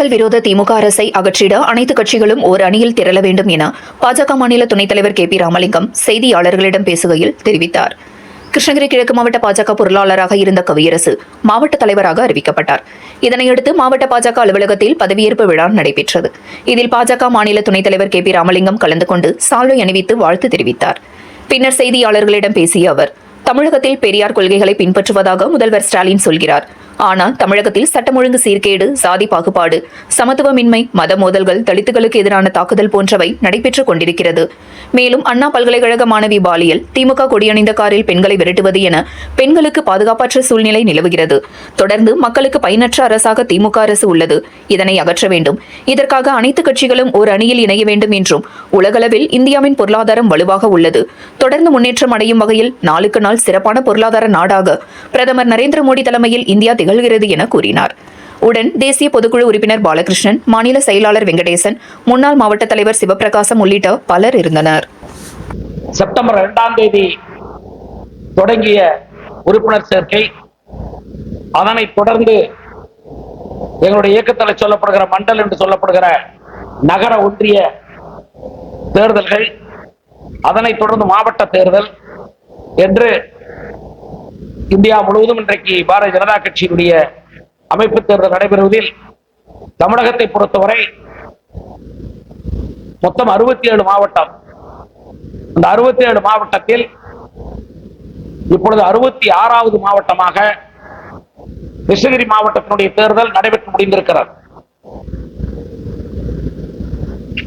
மக்கள் விரோத திமுக அரசை அகற்றிட அனைத்து கட்சிகளும் ஓர் அணியில் திரள வேண்டும் என பாஜக மாநில துணைத் தலைவர் கே பி ராமலிங்கம் செய்தியாளர்களிடம் பேசுகையில் தெரிவித்தார். கிருஷ்ணகிரி கிழக்கு மாவட்ட பாஜக பொருளாளராக இருந்த கவியரசு மாவட்ட தலைவராக அறிவிக்கப்பட்டார். இதனையடுத்து மாவட்ட பாஜக அலுவலகத்தில் பதவியேற்பு விழா நடைபெற்றது. இதில் பாஜக மாநில துணைத் தலைவர் கே பி ராமலிங்கம் கலந்து கொண்டு சால்வை அணிவித்து வாழ்த்து தெரிவித்தார். பின்னர் செய்தியாளர்களிடம் பேசிய அவர் தமிழகத்தில் பெரியார் கொள்கைகளை பின்பற்றுவதாக முதல்வர் ஸ்டாலின் சொல்கிறார். ஆனால் தமிழகத்தில் சட்டம் ஒழுங்கு சீர்கேடு சாதி பாகுபாடு சமத்துவமின்மை மத மோதல்கள் தலித்துகளுக்கு எதிரான தாக்குதல் போன்றவை நடைபெற்றுக் கொண்டிருக்கிறது. மேலும் அண்ணா பல்கலைக்கழக மாணவி பாலியல் திமுக கொடியணிந்த காரில் பெண்களை விரட்டுவது என பெண்களுக்கு பாதுகாப்பற்ற சூழ்நிலை நிலவுகிறது. தொடர்ந்து மக்களுக்கு பயனற்ற அரசாக திமுக அரசு உள்ளது. இதனை அகற்ற வேண்டும். இதற்காக அனைத்து கட்சிகளும் ஒரு அணியில் இணைய வேண்டும் என்றும் உலகளவில் இந்தியாவின் பொருளாதாரம் வலுவாக உள்ளது. தொடர்ந்து முன்னேற்றம் அடையும் வகையில் நாளுக்கு நாள் சிறப்பான பொருளாதார நாடாக பிரதமர் நரேந்திர மோடி தலைமையில் இந்தியா நிகழ்கிறது என கூறினார். உடன் தேசிய பொதுக்குழு உறுப்பினர் பாலகிருஷ்ணன் மாநில செயலாளர் வெங்கடேசன் முன்னாள் மாவட்ட தலைவர் சிவபிரகாசம் உள்ளிட்ட பலர் இருந்தனர். செப்டம்பர் இரண்டாம் தேதி தொடங்கிய உறுப்பினர் சேர்க்கை. அதனைத் தொடர்ந்து எங்களுடைய இயக்கத்தில் சொல்லப்படுகிற மண்டல் என்று சொல்லப்படுகிற நகர ஒன்றிய தேர்தல்கள் அதனைத் தொடர்ந்து மாவட்ட தேர்தல் என்று இந்தியா முழுவதும் இன்றைக்கு பாரதிய ஜனதா கட்சியினுடைய அமைப்பு தேர்தல் நடைபெறுவதில் தமிழகத்தை பொறுத்தவரை மொத்தம் அறுபத்தி ஏழு மாவட்டம். அந்த அறுபத்தி ஏழு மாவட்டத்தில் இப்பொழுது அறுபத்தி ஆறாவது மாவட்டமாக கிருஷ்ணகிரி மாவட்டத்தினுடைய தேர்தல் நடைபெற்று முடிந்திருக்கிறது.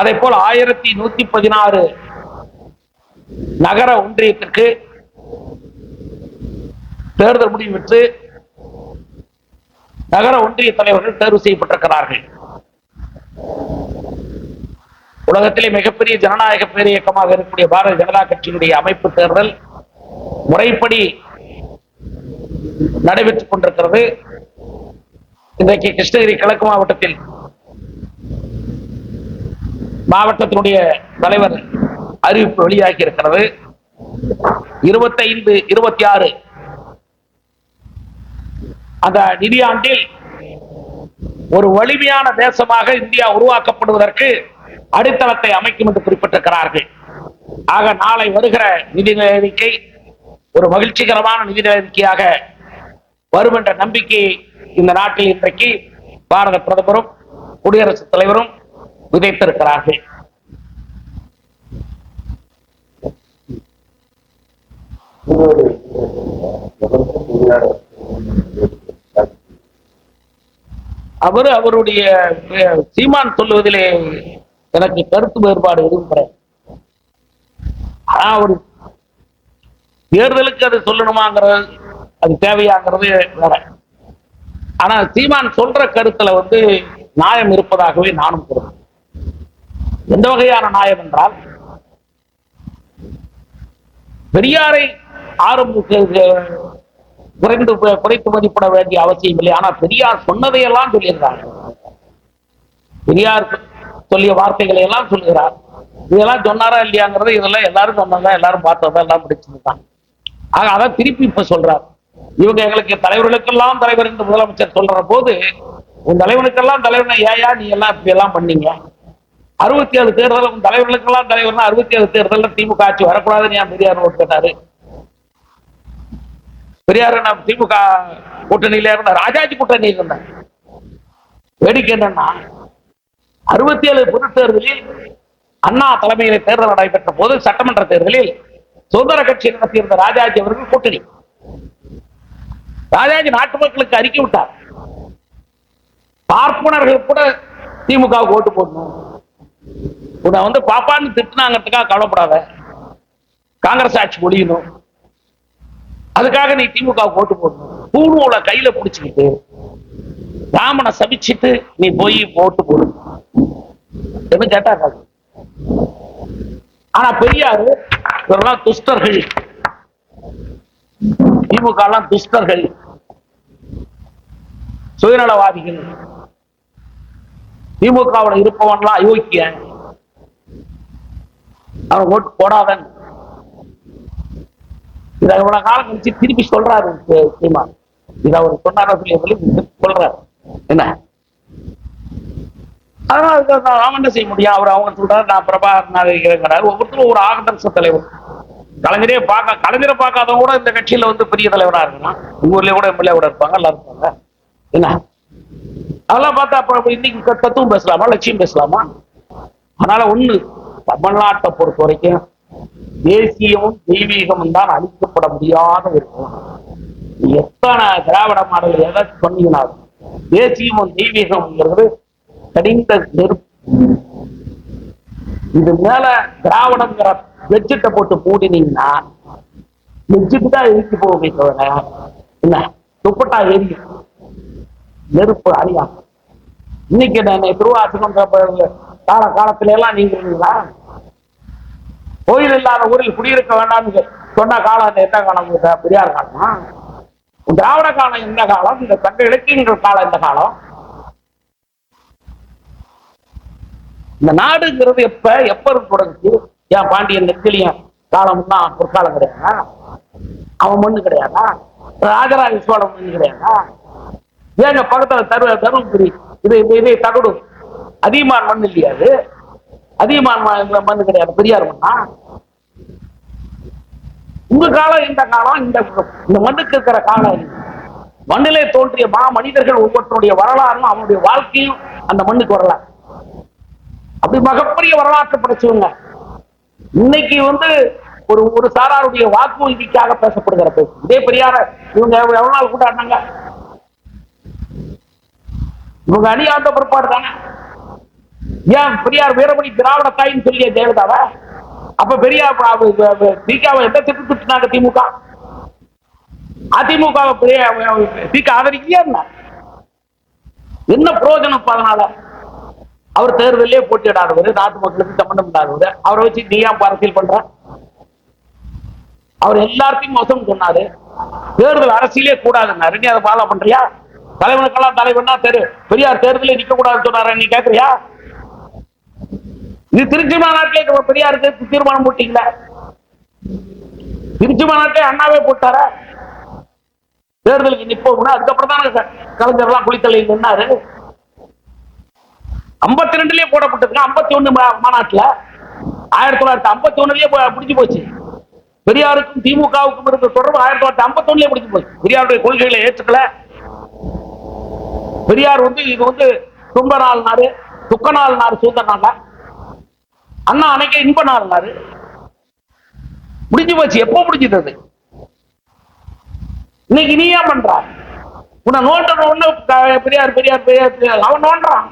அதே போல் ஆயிரத்தி நூத்தி பதினாறு நகர ஒன்றியத்திற்கு தேர்தல் முடிவு பெற்று நகர ஒன்றிய தலைவர்கள் தேர்வு செய்யப்பட்டிருக்கிறார்கள். உலகத்திலே மிகப்பெரிய ஜனநாயக பேரியக்கமாக இருக்கக்கூடிய பாரதிய ஜனதா கட்சியினுடைய அமைப்பு தேர்தல் முறைப்படி நடைபெற்றுக் கொண்டிருக்கிறது. இன்றைக்கு கிருஷ்ணகிரி கிழக்கு மாவட்டத்தில் மாவட்டத்தினுடைய தலைவர் அறிவிப்பு வெளியாகி இருக்கிறது இருபத்தைந்து இருபத்தி ஆறு அந்த நிதியாண்டில் ஒரு வலிமையான தேசமாக இந்தியா உருவாக்கப்படுவதற்கு அடித்தளத்தை அமைக்கும் என்று குறிப்பிட்டிருக்கிறார்கள். ஆக நாளை வருகிற நிதி அறிக்கை ஒரு மகிழ்ச்சிகரமான நிதி அறிக்கையாக வரும் என்ற நம்பிக்கையை இந்த நாட்டில் இன்றைக்கு பாரத பிரதமரும் குடியரசுத் தலைவரும் விதைத்திருக்கிறார்கள். அவர் அவருடைய சீமான் சொல்லுவதிலே எனக்கு கருத்து வேறுபாடு எதுவும் கிடையாது. ஆனா அவர் தேர்தலுக்கு அது சொல்லணுமாங்கிறது அது தேவையாங்கிறது வேற. ஆனா சீமான் சொல்ற கருத்துல வந்து நியாயம் இருப்பதாகவே நானும் கூறுவேன் எந்த வகையான நியாயம் என்றால் பெரியாரை ஆரம்பிக்க குறைந்து குறைத்து மதிப்பிட வேண்டிய அவசியம் இல்லை. ஆனா பெரியார் சொன்னதையெல்லாம் சொல்லியிருந்தார் பெரியார் சொல்லிய வார்த்தைகளை எல்லாம் சொல்லுகிறார். இதெல்லாம் சொன்னாரா இல்லையாங்கிறது இதெல்லாம் எல்லாரும் சொன்னதா எல்லாரும் பார்த்ததா எல்லாம் பிடிச்சதுதான். ஆக அதை திருப்பி இப்ப சொல்றார். இவங்க எங்களுக்கு தலைவர்களுக்கெல்லாம் தலைவர் என்று முதலமைச்சர் சொல்ற போது உன் தலைவனுக்கெல்லாம் தலைவனை ஏயா நீ எல்லாம் இப்படி எல்லாம் பண்ணீங்க? அறுபத்தி ஏழு தேர்தல் உன் தலைவர்களுக்கெல்லாம் தலைவர்னா அறுபத்தி ஏழு தேர்தலில் திமுக ஆட்சி வரக்கூடாதுன்னு ஏன் பெரியார் ஓட்டு கேட்டாரு பெரியார் நான் திமுக கூட்டணியில இருந்த ராஜாஜி கூட்டணியில் இருந்தேன். வேடிக்கை என்னன்னா அறுபத்தி ஏழு பொது தேர்தலில் அண்ணா தலைமையில தேர்தல் நடைபெற்ற போது சட்டமன்ற தேர்தலில் சுதந்திர கட்சி நடத்தியிருந்த ராஜாஜி அவர்கள் கூட்டணி. ராஜாஜி நாட்டு மக்களுக்கு அறிக்கை விட்டார். பார்ப்பனர்கள் கூட திமுகவுக்கு ஓட்டு போடணும். உன்னை வந்து பாப்பான்னு திட்டுனாங்கிறதுக்காக கவலைப்படாத. காங்கிரஸ் ஆட்சி ஒழியணும். அதுக்காக நீ திமுக ஓட்டு போடணும். பூணூலை கையில புடிச்சுக்கிட்டு ராமனை சபிச்சிட்டு நீ போய் ஓட்டு போடு. கேட்டா ஆனா பெரியாரு இவரெல்லாம் துஷ்டர்கள். திமுக எல்லாம் துஷ்டர்கள். சுயநலவாதிகள். திமுகவில் இருப்பவன்லாம் அயோக்கிய அவன் ஓட்டு போடாதன் இதை இவ்வளவு காலம் கழிச்சு திருப்பி சொல்றாரு சீ- சீமான். இதை அவர் சொன்னார சொல்லி சொல்லி சொல்றாரு. என்ன? அதனால அதுக்கு நான் என்ன செய்ய முடியும்? அவர் அவங்க சொல்றாரு நான் பிரபாகர் நாகரிகிறார் ஒவ்வொருத்தரும் ஒரு ஆகதர்ச தலைவர். கலைஞரே பார்க்க கலைஞரை பார்க்காதவங்க கூட இந்த கட்சியில வந்து பெரிய தலைவரா இருக்கலாம். உங்க ஊர்லயே கூட எம்எல்ஏ கூட இருப்பாங்க எல்லாம் இருப்பாங்க. என்ன? அதெல்லாம் பார்த்தா அப்புறம் இன்னைக்கு கட்டத்தும் தத்துவம் பேசலாமா லட்சியம் பேசலாமா? அதனால ஒண்ணு தமிழ்நாட்டை பொறுத்த வரைக்கும் தேசியமும் தெய்வீகமும் தான் அழிக்கப்பட முடியாத ஒரு எத்தனை திராவிட மாடல் எதை சொன்னீங்கன்னா தேசியமும் தெய்வீகம்ங்கிறது கடிந்த நெருப்பு. இது மேல திராவிடங்கிற வெச்சிட்ட போட்டு மூடினீங்கன்னா வெச்சிட்டு தான் எரிச்சு போகுமே தவிர என்ன? துப்பட்டா எரியும். நெருப்பு அழியா இன்னைக்கு நான் திருவாசகம் கால காலத்துல எல்லாம் நீங்க இருந்தீங்களா கோயில் இல்லாத ஊரில் குடியிருக்க வேண்டாம்னு சொன்ன காலம் என்ன காலம் பெரியார் காலமா? திராவிட காலம் இந்த காலம்? இந்த சங்க இலக்கியங்கள் காலம் இந்த காலம்? இந்த நாடுங்கிறது எப்ப எப்ப இருந்து தொடங்குச்சு? ஏன் பாண்டியன் நெத்திலியன் காலம் தான் பொற்காலம் கிடையாதா? அவன் மண்ணு கிடையாதா? ராஜராஜ சோழன் மண்ணு கிடையாதா? ஏங்க பக்கத்துல தரு தருமபுரி இது இது இது தகடு அதிகமான மண் இல்லையாது அதிகமான ம- மண்ணு கிடையாது. பெரியார் மண்ணா உங்க காலம் இந்த காலம் இந்த இந்த மண்ணுக்கு இருக்கிற காலம் மண்ணிலே தோன்றிய மா மனிதர்கள் ஒவ்வொருத்தருடைய வரலாறும் அவனுடைய வாழ்க்கையும் அந்த மண்ணுக்கு வரலாறு அப்படி மிகப்பெரிய வரலாற்று படைச்சவங்க இன்னைக்கு வந்து ஒரு ஒரு சாராருடைய வாக்கு பேசப்படுகிற பேசு இதே பெரியார இவங்க எவ்வளவு நாள் கூட்டாடினாங்க? இவங்க அணியாண்ட பிற்பாடு தானே? ஏன் பெரியார் வீரமணி திராவிட தாயின்னு சொல்லிய ஜெயலலிதாவ? அப்ப பெரியார் திகாவை எந்த திட்டு திட்டுனாங்க திமுக? அதிமுக பெரிய ஆதரிக்கலையா என்ன? பிரயோஜனம் அதனால? அவர் தேர்தலே போட்டியிடாதவர் நாட்டு மக்களுக்கு சம்பந்தம் இல்லாதவர். அவரை வச்சு நீ ஏன் அரசியல் பண்ற? அவர் எல்லாத்தையும் மோசம் சொன்னாரு. தேர்தல் அரசியலே கூடாதுன்னாரு. நீ அதை ஃபாலோ பண்றியா? தலைவனுக்கெல்லாம் தலைவன்னா தெரு. பெரியார் தேர்தலே நிக்க கூடாதுன்னு சொன்னாரு நீ கேக்குறியா? இது திருச்சி மாநாட்டிலே நம்ம பெரியாருக்கு தீர்மானம் போட்டீங்களா? திருச்சி மாநாட்டிலே அண்ணாவே போட்டாரா? தேர்தலுக்கு நிப்போம்னா அதுக்கப்புறம் தான் கலைஞர்லாம் குளித்தலையில் நின்னாரு. ஐம்பத்தி ரெண்டுலயே போடப்பட்டதுங்க ஐம்பத்தி ஒண்ணு மாநாட்டுல ஆயிரத்தி தொள்ளாயிரத்தி ஐம்பத்தி ஒண்ணுலயே முடிஞ்சு போச்சு. பெரியாருக்கும் திமுகவுக்கும் இருந்த தொடர்பு ஆயிரத்தி தொள்ளாயிரத்தி ஐம்பத்தி ஒண்ணுலயே முடிஞ்சு போச்சு. பெரியாருடைய கொள்கைகளை ஏற்றுக்கல. பெரியார் வந்து இது வந்து துன்ப நாள் நாடு துக்க நாள் நாடு சுதந்திர நாளா அண்ணா அன்னைக்கு இன்ப நாள் முடிஞ்சு போச்சு. எப்போ முடிஞ்சது அது? இன்னைக்கு நீ ஏன் பண்ற? உன்னை நோண்ட ஒண்ணு பெரியார் பெரியார் பெரியார் பெரியார். அவன் நோண்டுறான்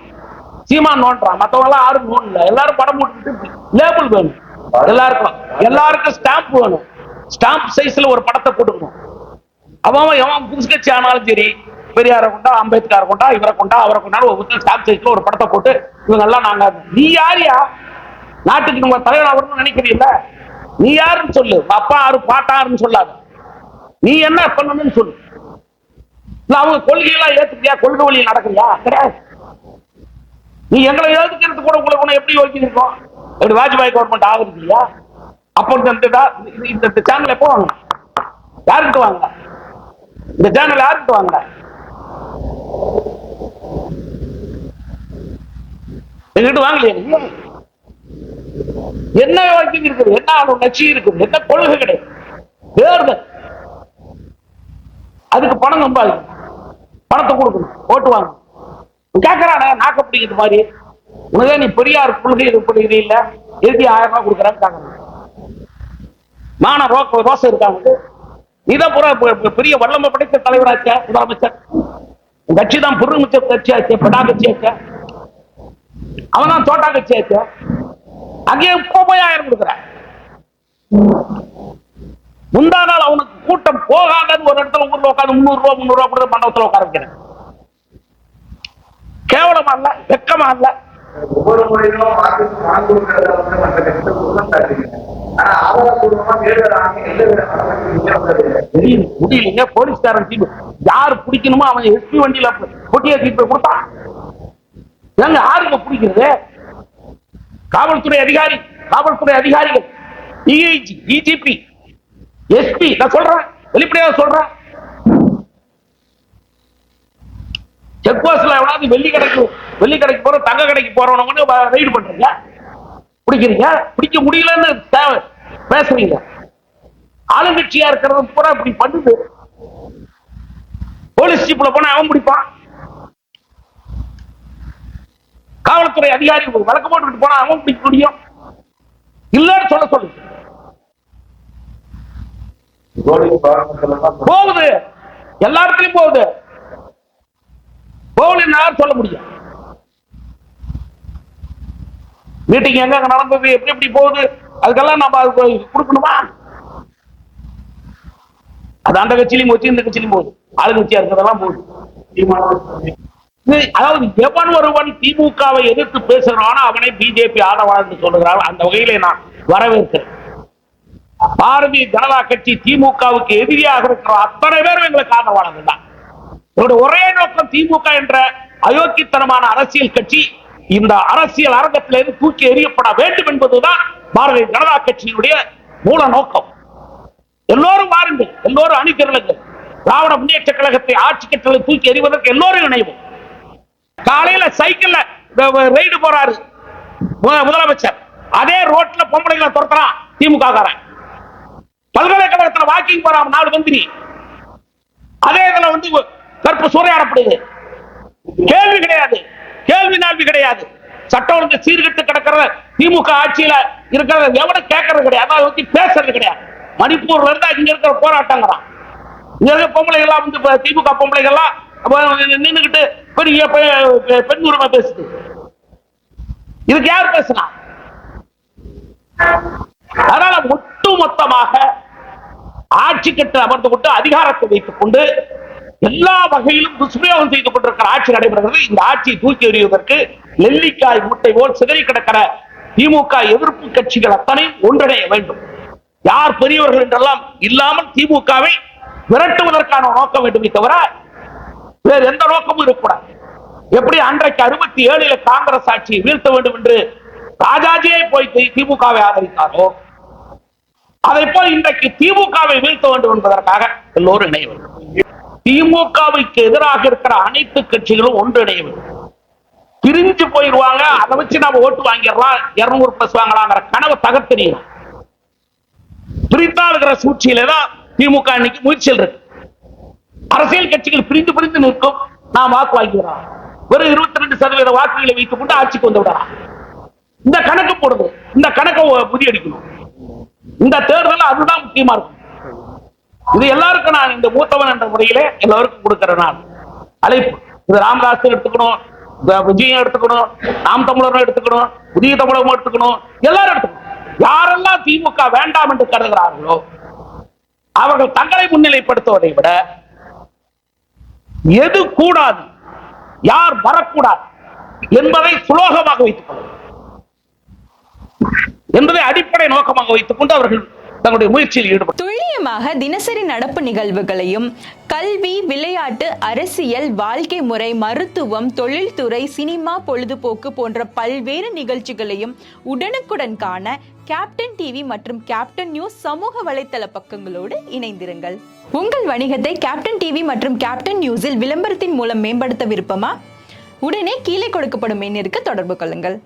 சீமான் நோண்டுறான் மத்தவங்க எல்லாம் யாரும் நோண்டல. எல்லாரும் படம் போட்டுட்டு லேபிள் வேணும். எல்லாருக்கும். எல்லாருக்கும் ஸ்டாம்ப் வேணும். ஸ்டாம்ப் சைஸ்ல ஒரு படத்தை போட்டுக்கணும். அவன் எவன் புதுசு கட்சி ஆனாலும் சரி பெரியாரை கொண்டா அம்பேத்கரை கொண்டா இவரை கொண்டா அவரை கொண்டாலும் ஒவ்வொருத்தரும் ஸ்டாம்ப் சைஸ்ல ஒரு படத்தை போட்டு இவங்க எல்லாம் நாங்க நீ யாரியா நாட்டுக்கு நம்ம தலைவர் ஆகணும்னு நினைக்கிறீல்ல நீ யாருன்னு சொல்லு. உங்க அப்பா யாரு பாட்டாருன்னு சொல்லாத. நீ என்ன பண்ணணும்னு சொல்லு. இல்ல அவங்க கொள்கையெல்லாம் ஏத்துக்கியா கொள்கை வழியில் நடக்கிறியா? கிடையாது. நீ எங்களை எழுதுக்கிறது கூட உங்களுக்கு எப்படி யோசிச்சிருக்கோம் இருக்கோம் எப்படி வாஜ்பாய் கவர்மெண்ட் ஆகுது இல்லையா? அப்போ இந்த இந்த இந்த- சேனல் எப்போ வாங்க யாருக்கு வாங்க? இந்த சேனல் யாருக்கு வாங்க? எங்கிட்ட வாங்கலையா நீங்க என்ன வழக்கம் இருக்குது? என்ன அவனுடைய லட்சியம் இருக்குது? என்ன கொள்கை கிடையாது. தேர்தல் அதுக்கு பணம் சம்பாதிக்கணும் பணத்தை கொடுக்கணும். ஓட்டு வாங்க கேட்கறானே நாக்க பிடிக்கிறது மாதிரி. உனதான் நீ பெரியார் கொள்கை இது இது இல்ல. எதுக்கு ஆயிரம் ரூபாய் கொடுக்குறான்னு கேட்கறான் மான ரோ ரோசம் இருக்காங்க நீதான் பூரா பெரிய வல்லமை படைத்த தலைவராச்ச முதலமைச்சர். உன் கட்சி தான் புறமுச்ச கட்சி ஆச்சு பட்டா கட்சி ஆச்ச அவன் தான் தோட்டா கட்சி ஆச்சு அங்கேயே இப்போ போய் ஆயிரம் கொடுக்குற முந்தா நாள் அவனுக்கு கூட்டம் போகாதன்னு ஒரு இடத்துல ஊர்ல உட்காந்து முந்நூறு ரூபா முந்நூறு ரூபா கொடுத்து மண்டபத்துல உட்கார வைக்கிறேன் கேவலமா இல்ல வெக்கமா இல்ல. ஒவ்வொரு முறையிலும் முடியலைங்க. போலீஸ்காரன் யார் பிடிக்கணுமோ அவன் எஸ்பி வண்டியில பொட்டியை தீர்ப்பு கொடுத்தான் ஏங்க யாருங்க பிடிக்கிறது? காவல்துறை அதிகாரி காவல்துறை அதிகாரிகள் டிஐஜி டிஜிபி எஸ்பி நான் சொல்றேன் வெளிப்படையாக சொல்றேன். செக் போஸ்ட்ல எவ்வளவு வெள்ளி கடைக்கு வெள்ளி கடைக்கு போற தங்க கடைக்கு போறவனு ரைடு பண்றீங்க. பிடிக்கிறீங்க? பிடிக்க முடியலன்னு பேசுறீங்க. ஆளுங்கட்சியா இருக்கிறது பூரா இப்படி பண்ணுது. போலீஸ் ஜீப்ல போனா அவன் பிடிப்பான். காவல்துறை அதிகாரி வழக்கு போட்டுக்கிட்டு போனா அவன் பிடிக்க முடியும். இல்லன்னு சொல்ல சொல்லு. போகுது. எல்லா இடத்துலயும் போகுது. போகலன்னு யார் சொல்ல முடியும்? மீட்டிங் எங்க எங்க நடந்தது? எப்படி எப்படி போகுது? அதுக்கெல்லாம் நம்ம அதுக்கு கொடுக்கணுமா? அது அந்த கட்சியிலும் போச்சு இந்த கட்சியிலும் போகுது. ஆளுங்கட்சியா இருக்கிறதெல்லாம் போகுது. அதாவது எவன் ஒருவன் திமுகவை எதிர்த்து பேசுகிறானோ அவனை பிஜேபி ஆதரவாளர் என்று சொல்லுகிறார். அந்த வகையிலே நான் வரவேற்கிறேன். பாரதிய ஜனதா கட்சி திமுகவுக்கு எதிரியாக இருக்கிற அத்தனை பேரும் எங்களுக்கு ஆதரவாளர்கள் தான். இவருடைய ஒரே நோக்கம் திமுக என்ற அயோக்கியத்தனமான அரசியல் கட்சி இந்த அரசியல் அரங்கத்திலிருந்து தூக்கி எறியப்பட வேண்டும் என்பதுதான் பாரதிய ஜனதா கட்சியினுடைய மூல நோக்கம். எல்லோரும் வாருங்கள் எல்லோரும் அணி திரளுங்கள் திராவிட முன்னேற்ற கழகத்தை ஆட்சி கட்டளை தூக்கி எறிவதற்கு எல்லோரும் இணைவோம். காலையில சைக்கிள்ல ரைடு போறாரு. முதலமைச்சர். அதே ரோட்ல பொம்பளைகளை துரத்துறான் திமுக காரன் பல்கலைக்கழகத்துல வாக்கிங் போறான் நாலு மந்திரி. அதே இதுல வந்து கற்பு சூறையாடப்படுது. கேள்வி கிடையாது. கேள்வி நாள்வி கிடையாது. சட்டம் ஒழுங்கு சீர்கெட்டு கிடக்கிற திமுக ஆட்சியில இருக்கிறத எவனும் கேட்கறது கிடையாது. அதை பத்தி பேசுறது கிடையாது. மணிப்பூர்ல இருந்து இங்க இருக்கிற போராட்டங்கிறான். இங்க இருக்க பொம்பளைகள் எல்லாம் வந்து திமுக பொம்பளைகள் எல்லாம் நின்னுகிட்டு பெரிய பெ- பெண் உரிமை பேசுது. இதுக்கு யார் பேசுனா? அதனால ஒட்டு மொத்தமாக ஆட்சி கட்டு அமர்ந்து கொண்டு அதிகாரத்தை வைத்துக் கொண்டு எல்லா வகையிலும் துஷ்பிரயோகம் செய்து கொண்டிருக்கிற ஆட்சி நடைபெறுகிறது. இந்த ஆட்சியை தூக்கி எறிவதற்கு நெல்லிக்காய் முட்டை போல் சிதறி கிடக்கிற திமுக எதிர்ப்பு கட்சிகள் அத்தனை ஒன்றிணைய வேண்டும். யார் பெரியவர்கள் என்றெல்லாம் இல்லாமல் திமுகவை விரட்டுவதற்கான நோக்கம் வேண்டுமே தவிர வேறு எந்த நோக்கமும் இருக்கக்கூடாது. எப்படி அன்றைக்கு அறுபத்தி ஏழுல காங்கிரஸ் ஆட்சியை வீழ்த்த வேண்டும் என்று ராஜாஜியே போய் திமுகவை ஆதரித்தாரோ? அதை போல் இன்றைக்கு திமுகவை வீழ்த்த வேண்டும் என்பதற்காக எல்லோரும் இணைய வேண்டும். திமுகவுக்கு எதிராக இருக்கிற அனைத்து கட்சிகளும் ஒன்றிணைய வேண்டும். பிரிஞ்சு போயிருவாங்க அதை வச்சு நாம ஓட்டு வாங்கிடலாம் இருநூறு பிளஸ் வாங்கலாங்கிற கனவு தகர்த்தெறியணும் பிரித்தாளுகிற சூழ்ச்சியில தான் திமுக இன்னைக்கு முயற்சியில் இருக்கு. அரசியல் கட்சிகள் பிரிந்து பிரிந்து நிற்கும். நாம் வாக்கு வாங்கிறோம் வெறும் இருபத்தி ரெண்டு சதவீத வாக்குகளை வைத்துக் கொண்டு ஆட்சிக்கு வந்து விடலாம் இந்த கணக்கு போடுது. இந்த கணக்கை முறியடிக்கணும். இந்த தேர்தல் அதுதான் முக்கியமா இருக்கும். இது எல்லாருக்கும் நான் இந்த மூத்தவன் என்ற முறையிலே எல்லாருக்கும் கொடுக்கறேன் நான் அழைப்பு. இது ராமதாஸ் எடுத்துக்கணும். இந்த விஜயம் எடுத்துக்கணும். நாம் தமிழரும் எடுத்துக்கணும். புதிய தமிழகம் எடுத்துக்கணும். எல்லாரும் எடுத்துக்கணும். யாரெல்லாம் திமுக வேண்டாம் என்று கருதுகிறார்களோ அவர்கள் தங்களை முன்னிலைப்படுத்துவதை விட எது கூடாது? யார் வரக்கூடாது? என்பதை சுலோகமாக வைத்துக் கொள்ள என்பதை அடிப்படை நோக்கமாக வைத்துக் கொண்டு அவர்கள் தங்களுடைய முயற்சியில் ஈடுபட்டு துல்லியமாக தினசரி நடப்பு நிகழ்வுகளையும் கல்வி விளையாட்டு அரசியல் வாழ்க்கை முறை மருத்துவம் தொழில்துறை சினிமா பொழுதுபோக்கு போன்ற பல்வேறு நிகழ்ச்சிகளையும் உடனுக்குடன் காண கேப்டன் டிவி மற்றும் கேப்டன் நியூஸ் சமூக வலைத்தள பக்கங்களோடு இணைந்திருங்கள். உங்கள் வணிகத்தை கேப்டன் டிவி மற்றும் கேப்டன் நியூஸில் விளம்பரத்தின் மூலம் மேம்படுத்த விருப்பமா? உடனே கீழே கொடுக்கப்படும் எண்ணிற்கு தொடர்பு கொள்ளுங்கள்.